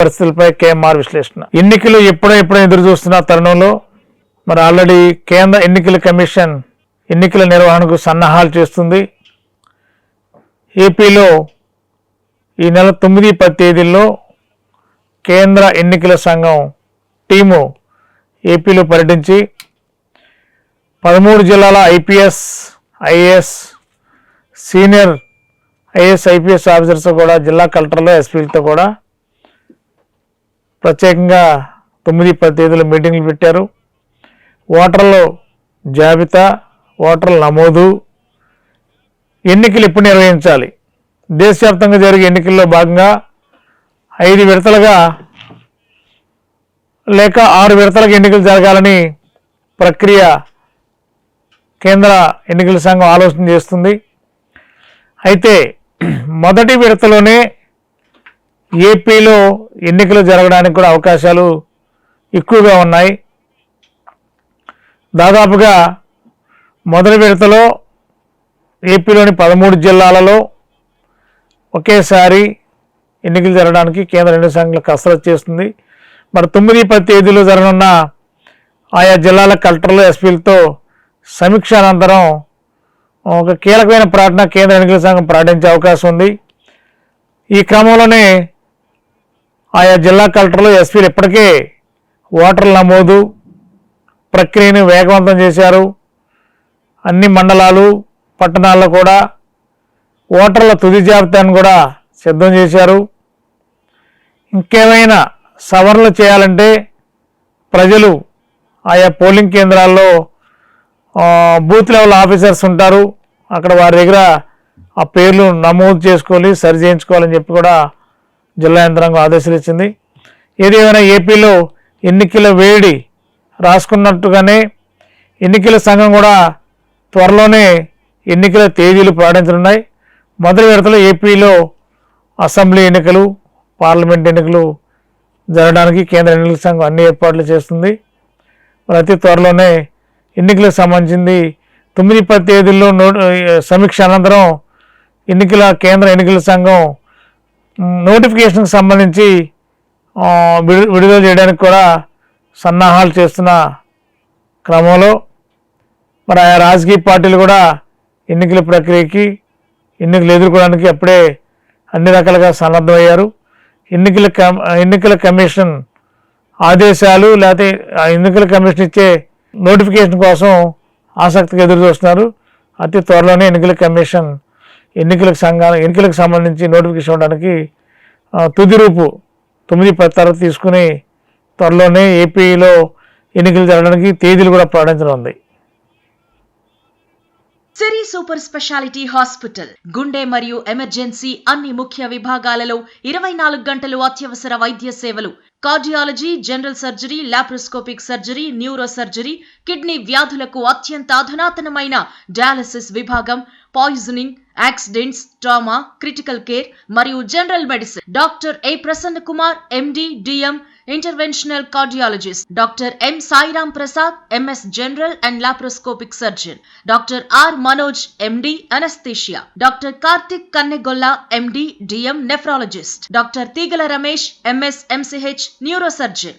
పరిస్థితులపై కేఎంఆర్ విశ్లేషణ. ఎన్నికలు ఎప్పుడో ఎప్పుడో ఎదురు చూస్తున్న తరుణంలో మరి ఆల్రెడీ కేంద్ర ఎన్నికల కమిషన్ ఎన్నికల నిర్వహణకు సన్నాహాలు చేస్తుంది. ఏపీలో ఈ నెల తొమ్మిది పది తేదీల్లో కేంద్ర ఎన్నికల సంఘం టీము ఏపీలో పర్యటించి పదమూడు జిల్లాల IPS IAS senior IAS IPS officers కూడా జిల్లా కలెక్టర్లు ఎస్పీలతో కూడా ప్రత్యేకంగా తొమ్మిది పది తేదీలు మీటింగ్లు పెట్టారు. ఓటర్లు జాబితా ఓటర్ల నమోదు ఎన్నికలు ఎప్పుడు నిర్వహించాలి? దేశవ్యాప్తంగా జరిగే ఎన్నికల్లో భాగంగా ఐదు విడతలుగా లేక ఆరు విడతలకు ఎన్నికలు జరగాలని ప్రక్రియ కేంద్ర ఎన్నికల సంఘం ఆలోచన చేస్తుంది. అయితే మొదటి విడతలోనే ఏపీలో ఎన్నికలు జరగడానికి కూడా అవకాశాలు ఎక్కువగా ఉన్నాయి. దాదాపుగా మొదటి విడతలో ఏపీలోని పదమూడు జిల్లాలలో ఒకేసారి ఎన్నికలు జరగడానికి కేంద్ర ఎన్నికల సంఘం కసరత్తు చేస్తుంది. మరి తొమ్మిది పది తేదీలో జరగనున్న ఆయా జిల్లాల కలెక్టర్లు ఎస్పీలతో సమీక్ష అనంతరం ఒక కీలకమైన ప్రకటన కేంద్ర ఎన్నికల సంఘం ప్రకటించే అవకాశం ఉంది. ఈ క్రమంలోనే ఆయా జిల్లా కలెక్టర్లు ఎస్పీలు ఇప్పటికే ఓటర్ల నమోదు ప్రక్రియను వేగవంతం చేశారు. అన్ని మండలాలు పట్టణాల్లో కూడా ఓటర్ల తుది జాబితాను కూడా సిద్ధం చేశారు. ఇంకేమైనా సవరణలు చేయాలంటే ప్రజలు ఆయా పోలింగ్ కేంద్రాల్లో బూత్ లెవెల్ ఆఫీసర్స్ ఉంటారు. అక్కడ వారి దగ్గర ఆ పేర్లు నమోదు చేసుకోవాలి సరి చేయించుకోవాలని చెప్పి కూడా జిల్లా యంత్రాంగం ఆదేశాలు ఇచ్చింది. ఏదేమైనా ఏపీలో ఎన్నికల వేడి రాసుకున్నట్టుగానే ఎన్నికల సంఘం కూడా త్వరలోనే ఎన్నికల తేదీలు ప్రకటించనున్నాయి మొదటి విడతలో ఏపీలో అసెంబ్లీ ఎన్నికలు పార్లమెంట్ ఎన్నికలు జరగడానికి కేంద్ర ఎన్నికల సంఘం అన్ని ఏర్పాట్లు చేస్తుంది. మరి అతి త్వరలోనే ఎన్నికలకు సంబంధించింది తొమ్మిది పది తేదీల్లో సమీక్ష అనంతరం ఎన్నికల కేంద్ర ఎన్నికల సంఘం నోటిఫికేషన్కి సంబంధించి విడు విడుదల చేయడానికి కూడా సన్నాహాలు చేస్తున్న క్రమంలో మరి ఆయా రాజకీయ పార్టీలు కూడా ఎన్నికల ప్రక్రియకి ఎన్నికలు ఎదుర్కోవడానికి అప్పుడే అన్ని రకాలుగా సన్నద్ధమయ్యారు. ఎన్నికల ఎన్నికల కమిషన్ ఆదేశాలు లేకపోతే ఆ ఎన్నికల కమిషన్ ఇచ్చే నోటిఫికేషన్ కోసం ఆసక్తిగా ఎదురు చూస్తున్నారు అతి త్వరలోనే ఎన్నికల కమిషన్ ఎన్నికలకు సంఘాల ఎన్నికలకు సంబంధించి నోటిఫికేషన్ ఇవ్వడానికి ఆ, తుది రూపు తొమ్మిది పది తర్వాత తీసుకుని త్వరలోనే ఏపీలో ఎన్నికలు జరగడానికి తేదీలు కూడా ప్రకటించనుంది ఉంది సిరి సూపర్ స్పెషాలిటీ హాస్పిటల్ గుండె మరియు ఎమర్జెన్సీ అన్ని ముఖ్య విభాగాలలో ఇరవై నాలుగు గంటలు అత్యవసర వైద్య సేవలు. Cardiology general surgery laparoscopic surgery neuro surgery kidney వ్యాధులకు అత్యంత అధునాతనమైన డయాలసిస్ విభాగం poisoning accidents trauma critical care మరియు general medicine. Doctor A Prasanna Kumar MD DM interventional cardiologist. Doctor M Sairam Prasad MS general and laparoscopic surgeon. Doctor R Manoj MD anaesthesia. Doctor Karthik Kannegolla MD DM nephrologist. Doctor Teegala Ramesh MS MCh neurosurgeon.